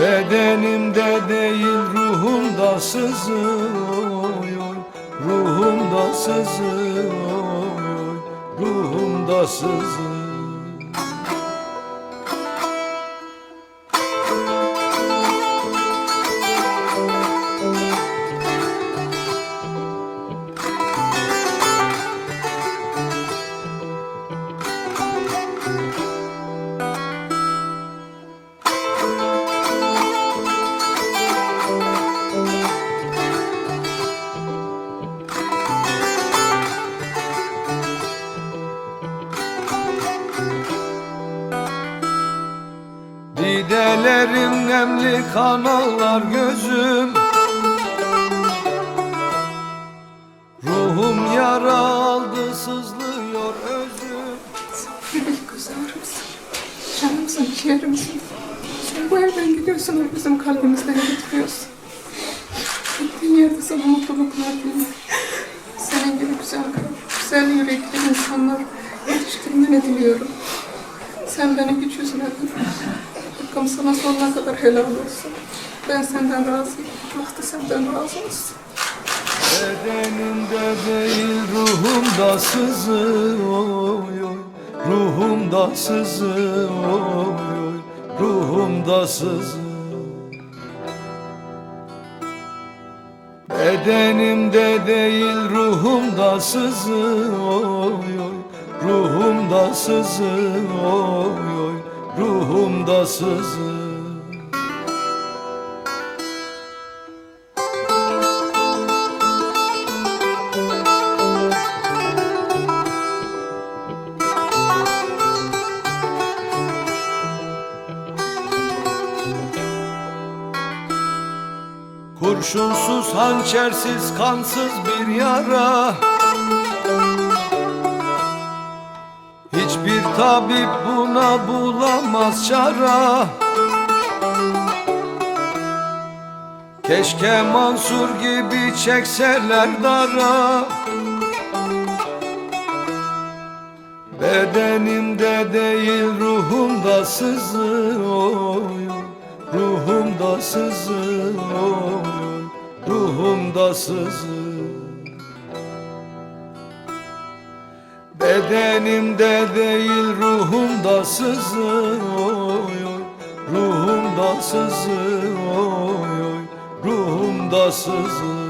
Bedenimde değil ruhumda sızı oy oy Ruhumda sızı oy oy Ruhumda sızı Didelerim nemli kanallar gözüm Ruhum yara aldı sızlıyor özüm Kızarımsın, canımsın, ciğerimsin. Sen bu evden gidiyorsun ama bizim kalbimizden gitmiyorsun. Gittiğin yerde sana mutluluklar diliyorum. Senin gibi güzel güzel yürekli insanlar yetiştirmeni diliyorum. Sen beni hiç üzmedin. Hakkım sana sonuna kadar helal olsun. Ben senden razıyım. Allah da senden razı olsun. Bedenimde değil ruhumda sızı oy oy Ruhumda sızı oy oy Ruhumda sızı Bedenimde değil ruhumda sızı oy oy Ruhumda sızı oy oy ruhumda sızır Kurşunsuz, hançersiz, kansız bir yara. Hiçbir tabip bu buna bulamaz çara Keşke Mansur gibi çekseler dara. Bedenimde değil ruhumda sızıyor. Ruhumda sızıyor Ruhumda sızıyor Bedenimde değil ruhumda sızıyor. Ruhumda sızıyor Ruhumda sızıyor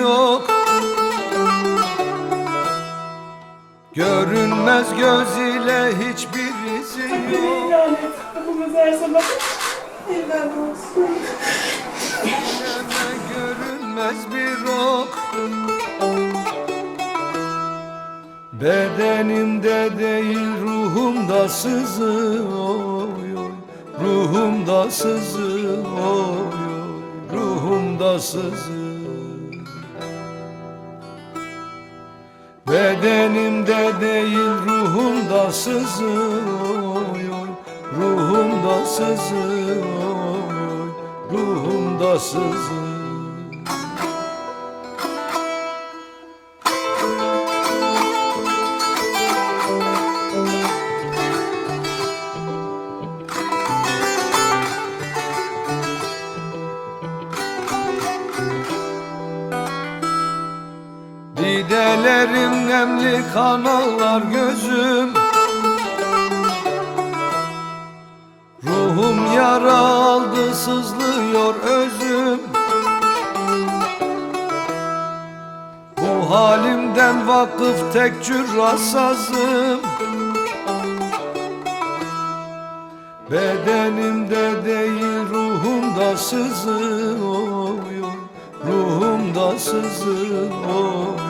yok. Görünmez göz ile hiçbir izi yok. her olsun. Görünmez bir ok. Bedenimde değil ruhumda sızıyor Ruhumda sızıyor Ruhumda sızıyor Bedenimde değil ruhumda sızıyor. Ruhumda sızıyor Ruhumda sızıyor Didelerim nemli kanallar gözüm. Ruhum yara aldı sızlıyor özüm. Bu halimden vakıf tek cürrasazım Bedenimde değil ruhumda sızıyor Ruhumda sızıyor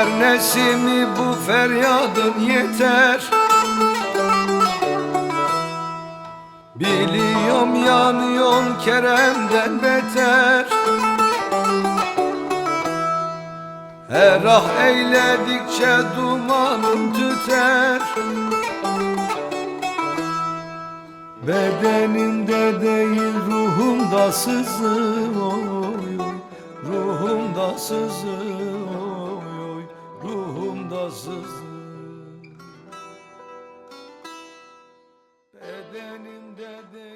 Yeter nesimi bu feryadın yeter. Biliyorum yanıyorsun Kerem'den beter. Her ah eyledikçe dumanım tüter. Bedenimde değil ruhumda sızıyor Ruhumda sızıyor ruhumda sızır Bedenimde de